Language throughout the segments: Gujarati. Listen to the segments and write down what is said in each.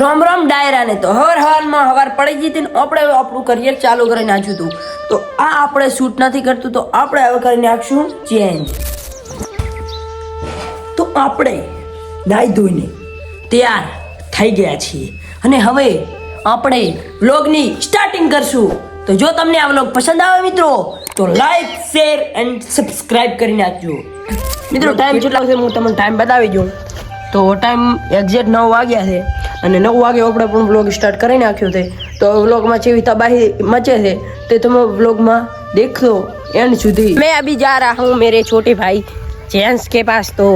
રોમ રોમ ડાયરાને તો હવાર હવારમાં હવાર પડી ગઈ હતી ને આપણે આપણું કરિયર ચાલુ કરી નાખ્યું હતું. તો આ આપણે શૂટ નથી કરતું, તો આપણે હવે કરી નાખશું ચેન્જ તો આપણે નાહી ધોઈને તૈયાર થઈ ગયા છીએ. અને હવે આપણે બ્લોગની સ્ટાર્ટિંગ કરશું. તો જો તમને આ વ્લોગ પસંદ આવે મિત્રો તો લાઈક શેર એન્ડ સબસ્ક્રાઇબ કરી નાખજો મિત્રો ટાઈમ કેટલા છે હું તમને ટાઈમ બતાવી દઉં તો ટાઈમ એક્ઝેક્ટ નવ વાગ્યા છે અને નવ વાગે આપણે પણ વ્લોગ સ્ટાર્ટ કરી નાખ્યો છે તો વ્લોગમાં જેવી તબાહી મચે છે તે તમે વ્લોગમાં દેખો એન્ડ સુધી मैं अभी जा रहा हूँ मेरे छोटे भाई जेंट्स के पास तो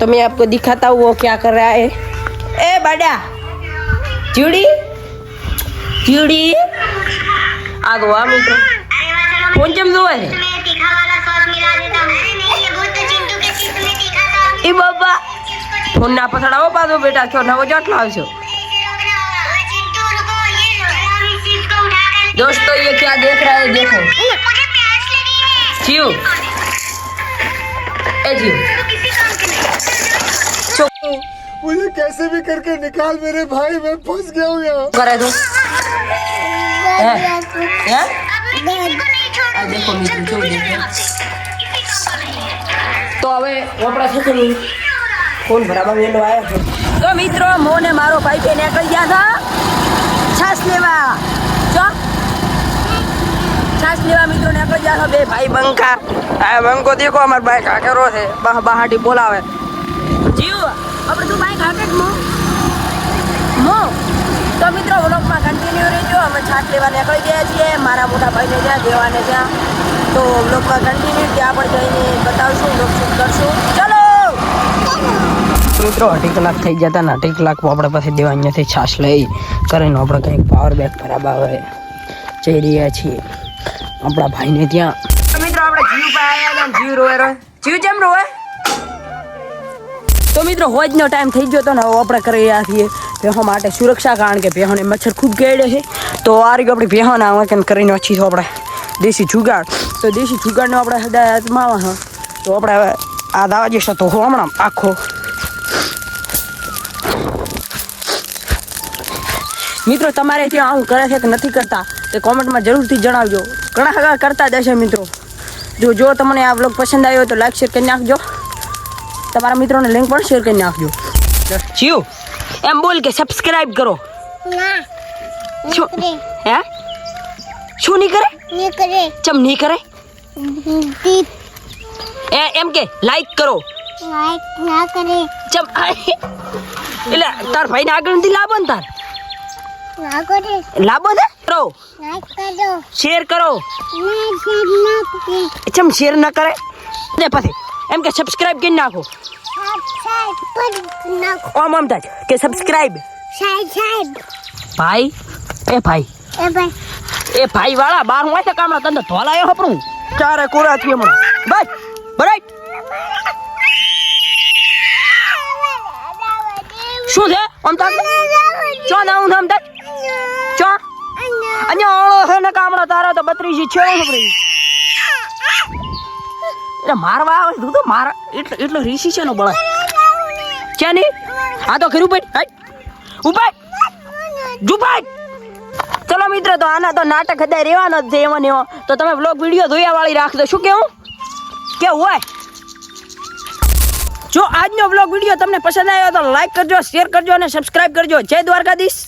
तो मैं आपको दिखाता हूँ वो क्या कर रहा है ए बड़ा चूड़ी चूड़ी आ गो आ मित्रों कौन चम दो है तीखा वाला सॉस मिला देता हूँ अरे नहीं ये बहुत चिंटू के चिप्स में तीखा था એ બાબા ફોન ના પછડાવો પાછો બેટા છો નવો ચોટલો આવશો चिंटू रुको ये लो हम इस चीज को उठा कर दोस्तों ये क्या देख रहा है देखो मुझे प्यास लगी है जीव ए जीव तो किसी काम की नहीं मुझे कैसे भी करके निकाल मेरे भाई मैं फंस गया हूँ यहाँ કરે તું હે હે अब मैं किसी को नहीं छोड़ આ દેખો મિત્રો કેવું દેખો किसी को नहीं તો હવે આપણા સાથે ફોન ભરાવા વેલો આવ્યો છે તો મિત્રો મોને મારો ભાઈ બે નીકળી ગયા હતા છાસ લેવા જો છાસ લેવા મિત્રો નીકળી ગયા છો બે ભાઈ બંકા આ બંકો દેખો અમાર બાઈક હાકેરો છે બહ બહાટી બોલાવે જીવ આપણે તું બાઈક હાકે જ મો મો રહેજો લેવા નીકળી ગયા છીએ. મારા મોટા ભાઈને ત્યાં દેવાને ત્યાં. તો વ્લોગમાં કન્ટિન્યુ ત્યાં પણ જઈને બતાવશું શૂટ કરશું. ચલો! મિત્રો અઢી કલાક થઈ ગયા હતા ને અઢી કલાક આપણે પાસે દેવા અહીંયાથી છાશ લઈ કરીને આપણે કંઈક પાવર બેક ખરાબ હવે જઈ રહ્યા છીએ. આપણા ભાઈને ત્યાં. મિત્રો આપણે જીવ પાસે આવ્યા જીવ રોવે રોવે. જીવ જેમ રોવે? તો મિત્રો, હોજનો ટાઈમ થઈ ગયો હતો ને હવે આપણે કરી રહ્યા છીએ ભેહો માટે સુરક્ષા, કારણ કે ભેહોને મચ્છર ખૂબ ગેડે છે. તો આ રીતે આપણે ભેહોના આવા કરીને પછી તો આપણે દેશી જુગાડ. તો દેશી જુગાડનો આપણે હદાય અજમાવા તો આપણે હવે આ દાવા જશે તો હમણાં આખો. મિત્રો, તમારે ત્યાં આવું કરે છે કે નથી કરતા, તે કોમેન્ટમાં જરૂરથી જણાવજો. ઘણા ખરા કરતા જ હશે મિત્રો. જો જો તમને આ વ્લોગ પસંદ આવ્યો તો લાઈક શેર કરી નાખજો. તમારા મિત્રોને લિંક પણ શેર કરી નાખજો જીવ એમ બોલ કે સબસ્ક્રાઇબ કરો શું હે શું નહીં કરે નહીં કરે ચમ નહીં કરે એ એમ કે લાઈક કરો લાઈક ના કરે ચમ એટલે તાર ભાઈને આગળ નથી લાવો ને તાર લાવો દે કરો લાઈક કરો શેર કરો ચમ શેર ના કરે ને પછી એમ કે સબસ્ક્રાઇબ કરી નાખો. ઓમ ઓમ થાય. કે સબસ્ક્રાઇબ ભાઈ એ ભાઈ. એ ભાઈ. વાળા બાર હું છે કામડા તને ધોલાયો હપરું? ચારે કોરા થી હમણાં બસ બરાઈટ શું છે? આમ તો ચો ના હું આમ તો ચો અહીંયા હે ને કામડા તારા તો બત્રીસ છે હું એટલે મારવા આવે તું તો માર. એટલે એટલો રીસી છે નો બળા છે નહીં આ તો ખરું ભાઈ હાઈ ઉપાય જુભાઈ ચલો મિત્રો, તો આના તો નાટક કદાચ રહેવાનો જ છે એવો ને એવો તો તમે બ્લોગ વીડિયો જોયા વાળી રાખજો. શું કેવું? કેવું હોય? જો આજનો બ્લોગ વીડિયો તમને પસંદ આવ્યો તો લાઈક કરજો શેર કરજો અને સબસ્ક્રાઇબ કરજો. જય દ્વારકાધીશ.